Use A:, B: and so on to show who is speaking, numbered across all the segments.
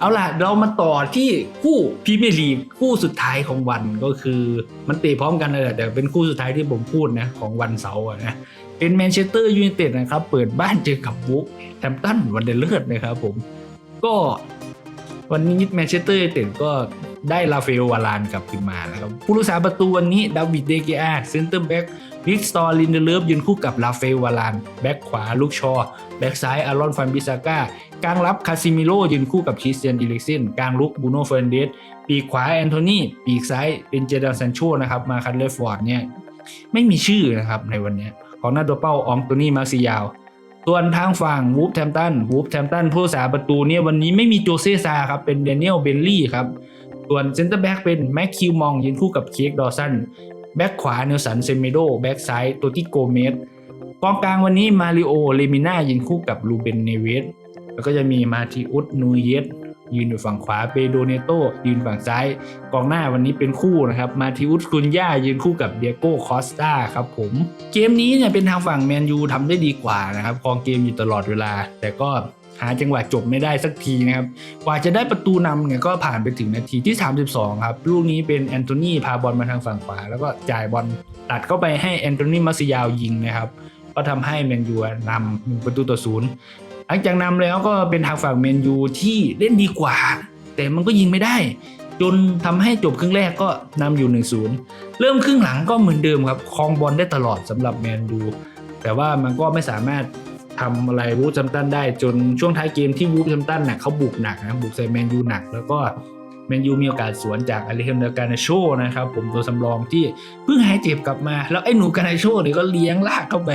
A: เอาล่ะ เรามาต่อที่คู่พรีเมียร์ลีกคู่สุดท้ายของวันก็คือมันเตะพร้อมกันเลยแต่เป็นคู่สุดท้ายที่ผมพูดนะของวันเสาร์นะเป็นแมนเชสเตอร์ยูไนเต็ดนะครับ เปิดบ้านเจอกับวุกแฮมป์ตันวันเดอร์เลิศนะครับผม ก็วันนี้แมนเชสเตอร์ยูไนเต็ดก็ ได้ลาเฟลวารานกลับขึ้นมานะครับผู้รักษาประตูวันนี้ดาวิดเดเกียเซนเตอร์แบ็กวิกสตอร์ลินเดเลฟยืนคู่กับลาเฟลวาราน แบ็กขวาลูกชอ แบ็กซ้ายอารอนฟันบิซาก้ากลางรับคาซิมิโรยืนคู่กับคริสเตียนอิเล็กเซนกลางลุกบูโนเฟรนเดสปีกขวาแอนโทนีปีกซ้ายเป็นเจดานซันโชนะครับมาคันเลฟฟอร์ดเนี่ยไม่มีชื่อนะครับในวันนี้ของหน้าตัวเป้าอองโตนี่มาซิยาวส่วนทางฝั่งวูฟแทมตันวูฟแทมตันผู้รักษาประตูเนี่ยวันนี้ไม่มีโจเซซาครับเป็นเดนิเอลเบลลี่ครับ ส่วนเซนเตอร์แบ็กเป็นแม็กคิวมองยืนคู่กับเค้กดอสันแบ็กขวาเนลสันเซเมโดแบ็กซ้ายตัวที่โกเมสกองกลางวันนี้มาริโอเลมิน่ายืนคู่กับลูเบนเนเวสแล้วก็จะมีมาติอุสนูเยสยืนอยู่ฝั่งขวาเปโดเนโตยืนฝั่งซ้าย กองหน้าวันนี้เป็นคู่นะครับมาติอุสกุนย่ายืนคู่กับเดียโก้คอสตาครับผม เกมนี้เนี่ยเป็นทางฝั่งแมนยูทำได้ดีกว่านะครับครองเกมอยู่ตลอดเวลา แต่ก็ หาจังหวะจบไม่ได้สักทีนะครับ กว่าจะได้ประตูนำเนี่ยก็ผ่านไปถึงนาทีที่ 32 ครับ ลูกนี้เป็นแอนโทนีพาบอลมาทางฝั่งขวา แล้วก็จ่ายบอลตัดเข้าไปให้แอนโทนีมาซิยาวยิงนะครับ ก็ทำให้แมนยูนำหนึ่งประตูต่อศูนย์หลังจากนำแล้วก็เป็นทางฝั่งแมนยูที่เล่นดีกว่า แต่มันก็ยิงไม่ได้ จนทำให้จบครึ่งแรกก็นำอยู่1-0เริ่มครึ่งหลังก็เหมือนเดิมครับครองบอลได้ตลอดสำหรับแมนยูแต่ว่ามันก็ไม่สามารถ ทำอะไรวูฟแชมตันได้จนช่วงท้ายเกมที่วูฟแชมตันน่ะเขาบุกหนักนะบุกใส่แมนยูหนัก แล้วก็แมนยูมีโอกาสสวนจากอเลเฮมเดการนาโชนะครับผมตัวสำรองที่เพิ่งหายเจ็บกลับมา แล้วไอ้หนูการนาโชเนี่ยก็เลี้ยงลากเข้าไป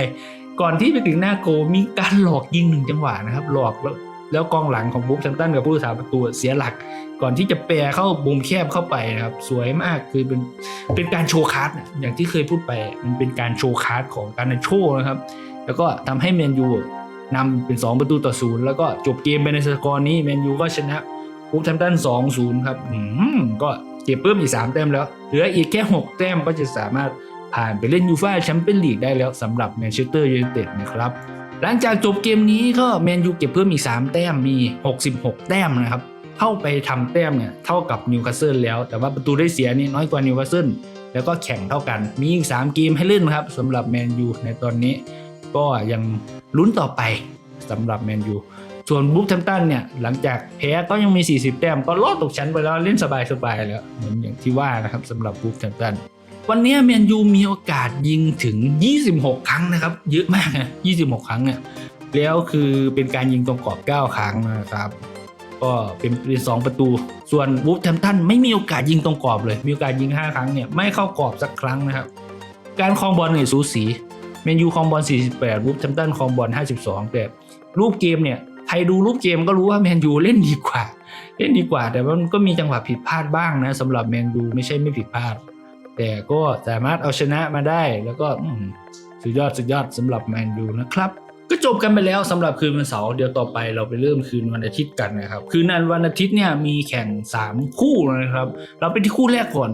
A: ก่อนที่ไปถึงหน้าโกมีการหลอกยิงหนึ่งจังหวะนะครับหลอกแล้วแล้วกองหลังของวูฟแชมตันกับผู้รักษาประตูเสียหลัก ก่อนที่จะแปรเข้ามุมแคบเข้าไปนะครับสวยมากคือเป็นเป็นการโชว์คาร์ดอย่างที่เคยพูดไปมันเป็นการโชว์คาร์ดของการโชว์นะครับ แล้วก็ทำให้แมนยู นำเป็น 2 ประตูต่อศูนย์แล้วก็จบเกมไปในสกอร์นี้แมนยูก็ชนะวูฟแฮมป์ตัน2-0ครับอืมก็เก็บเพิ่มอีก 3 แต้มแล้ว เหลืออีกแค่ 6 แต้มก็จะสามารถผ่านไปเล่นยูฟ่าแชมเปี้ยนลีกได้แล้วสำหรับแมนเชสเตอร์ยูไนเต็ดนะครับ หลังจากจบเกมนี้ก็แมนยูเก็บเพิ่มอีก 3 แต้มมี 66 แต้มนะครับเข้าไปทำแต้มเนี่ยเท่ากับนิวคาสเซิลแล้ว แต่ว่าประตูได้เสียนี่น้อยกว่านิวคาสเซิลแล้วก็แข่งเท่ากัน มีอีก 3 เกมให้เล่นครับสำหรับแมนยูในตอนนี้ ก็ยังลุ้นต่อไปสำหรับแมนยูส่วนบุ๊กแทมตันเนี่ยหลังจากแพ้ก็ยังมี 40 แต้มก็ลดตกชั้นไปแล้วเล่นสบายๆแล้วเหมือนอย่างที่ว่านะครับสำหรับบุ๊กแทมตันวันนี้แมนยูมีโอกาสยิงถึง 26 ครั้งนะครับ เยอะมากนะ26 ครั้งเนี่ยแล้วคือเป็นการยิงตรงกรอบ 9 ครั้งนะครับ ก็เป็นเป็นสประตู ส่วนวูฟแทมตันไม่มีโอกาสยิงตรงกรอบเลย มีโอกาสยิง 5 ครั้งเนี่ยไม่เข้ากรอบสักครั้งนะครับ การครองบอลเนี่ยสูสี แมนยูคองบอล 48 วูฟแทมตันคองบอล 52 แต่รูปเกมเนี่ยใครดูรูปเกมก็รู้ว่าแมนยูเล่นดีกว่า เล่นดีกว่า แต่ว่ามันก็มีจังหวะผิดพลาดบ้างนะสำหรับแมนยูไม่ใช่ไม่ผิดพลาด แต่ก็สามารถเอาชนะมาได้แล้วก็สุดยอดสุดยอดสำหรับแมนยูนะครับก็จบกันไปแล้วสำหรับคืนวันเสาร์เดี๋ยวต่อไปเราไปเริ่มคืนวันอาทิตย์กันนะครับ คืนนั้นวันอาทิตย์เนี่ยมีแข่ง 3 คู่นะครับ เราไปที่คู่แรกก่อน